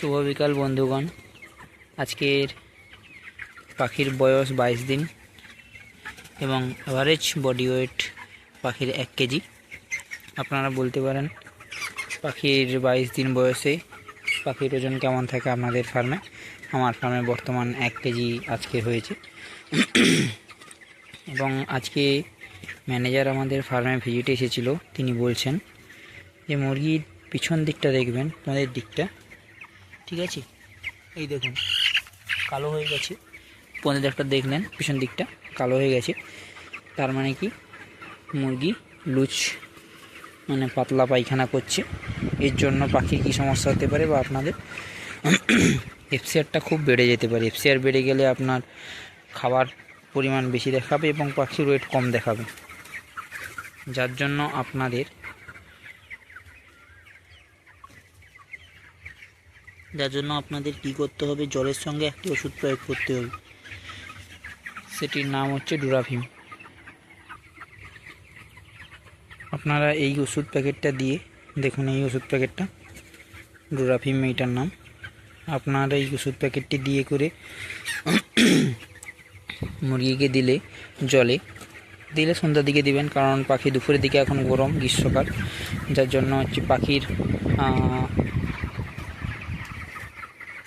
শুভ বিকাল, বন্ধুগণ। আজকের পাখির বয়স বাইশ দিন এবং অ্যাভারেজ বডি ওয়েট পাখির এক কেজি। আপনারা বলতে পারেন, পাখির বাইশ দিন বয়সে পাখির ওজন কেমন থাকে আপনাদের ফার্মে আমার ফার্মে বর্তমান এক কেজি আজকে হয়েছে। এবং আজকে ম্যানেজার আমাদের ফার্মে ভিজিটে এসেছিল। তিনি বলছেন যে, মুরগির পিছন দিকটা দেখবেন, তোমাদের দিকটা। ঠিক আছে? এই দেখুন, কালো হয়ে গেছে। পনেরো একটা দেখলেন পিছন দিকটা কালো হয়ে গেছে। তার মানে কি? মুরগি লুচ মানে পাতলা পায়খানা করছে। এর জন্য পাখির কী সমস্যা হতে পারে বা আপনাদের? এফসিআরটা খুব বেড়ে যেতে পারে। এফসিআর বেড়ে গেলে আপনার খাবার পরিমাণ বেশি দেখাবে এবং পাখির ওয়েট কম দেখাবে। যার জন্য আপনাদের যার জন্য আপনাদের কী করতে হবে? জলের সঙ্গে একটি ওষুধ প্রয়োগ করতে হবে। সেটির নাম হচ্ছে ডুরাভিম। আপনারা এই ওষুধ প্যাকেটটা দিয়ে দেখুন, এই ওষুধ প্যাকেটটা। ডুরাভিম, এইটার নাম। আপনারা এই ওষুধ প্যাকেটটি দিয়ে করে মুরগিকে দিলে জলে। দিলে সন্ধ্যার দিকে দিবেন, কারণ পাখি দুপুরের দিকে এখন গরম, গ্রীষ্মকাল। যার জন্য হচ্ছে পাখির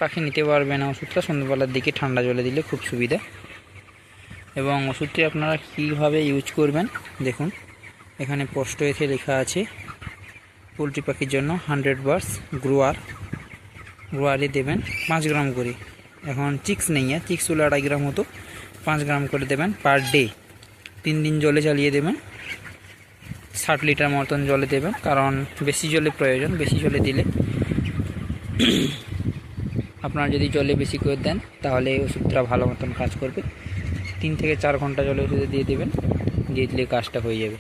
পাখি নিতে পারবে না। ওষুধটা সন্ধ্যাবেলার দিকে ঠান্ডা জলে দিলে খুব সুবিধা। এবং ওষুধটি আপনারা কীভাবে ইউজ করবেন, দেখুন। এখানে স্পষ্ট এসে লেখা আছে, পোলট্রি পাখির জন্য হান্ড্রেড বার্স গ্রোয়ার গ্রোয়ারে দেবেন পাঁচ গ্রাম করে। এখন চিক্স নেই চিক্স হলো আড়াই গ্রাম মতো। পাঁচ গ্রাম করে দেবেন পার ডে তিন দিন জলে চালিয়ে দেবেন। ষাট লিটার মতন জলে দেবেন, কারণ বেশি জলে প্রয়োজন, বেশি জলে দিলে। আপনারা যদি জলে বেশি করে দেন, তাহলে ওষুধটা ভালো মতন কাজ করবে। তিন থেকে চার ঘণ্টা জলে ওষুধে দিয়ে দেবেন, দিয়ে দিলে কাজটা হয়ে যাবে।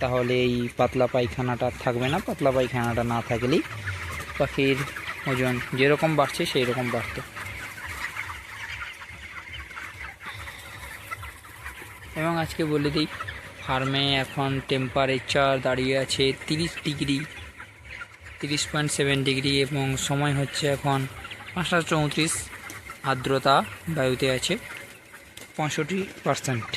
তাহলে এই পাতলা পায়খানাটা থাকবে না, পাতলা পায়খানাটা না থাকলেই পাখির ওজন যেরকম বাড়ছে সেই রকম বাড়তো। এবং আজকে বলে দিই, ফার্মে এখন টেম্পারেচার দাঁড়িয়ে আছে তিরিশ ডিগ্রি। তিরিশ পয়েন্ট সেভেন ডিগ্রি এবং সময় হচ্ছে এখন পাঁচটা চৌত্রিশ। আর্দ্রতা বায়ুতে আছে পঁয়ষট্টি পারসেন্ট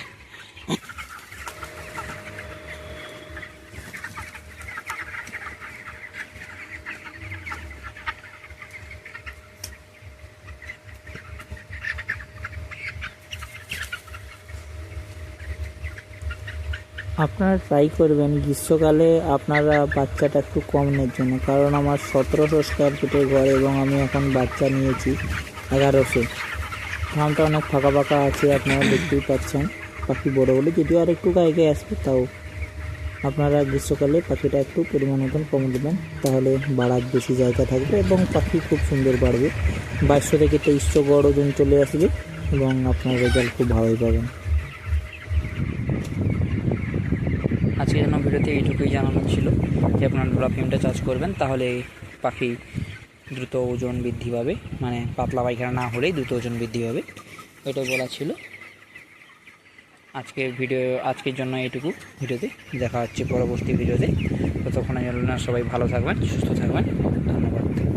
আপনারা ট্রাই করবেন, গ্রীষ্মকালে আপনারা বাচ্চাটা একটু কম নেওয়ার জন্য। কারণ আমার সতেরোশো স্কোয়ার ফিটের ঘর এবং আমি এখন বাচ্চা নিয়েছি এগারোশো। ফার্মটা অনেক ফাঁকা ফাঁকা আছে, আপনারা দেখতেই পাচ্ছেন। পাখি বড়ো বলে যদিও আর একটু গায়ে আসবে, তাও আপনারা গ্রীষ্মকালে পাখিটা একটু পরিমাণ মতন কম দেবেন তাহলে বাড়ার বেশি জায়গা থাকবে এবং পাখি খুব সুন্দর বাড়বে। বাইশশো থেকে তেইশশো গড় ওজন চলে আসবে এবং আপনার রেজাল্ট খুব ভালোই পাবেন। আজকে যেন ভিডিওতে এইটুকুই জানানো ছিল। যে আপনার ডোরাফিমটা চার্জ করবেন, তাহলে পাখি দ্রুত ওজন বৃদ্ধি পাবে। মানে পাতলা পায়খানা না হলেই দ্রুত ওজন বৃদ্ধি পাবে। এটাই বলা ছিল। আজকের ভিডিও আজকের জন্য এইটুকু ভিডিওতে। দেখা হচ্ছে পরবর্তী ভিডিওতে। ততক্ষণের জন্য সবাই ভালো থাকবেন, সুস্থ থাকবেন। ধন্যবাদ।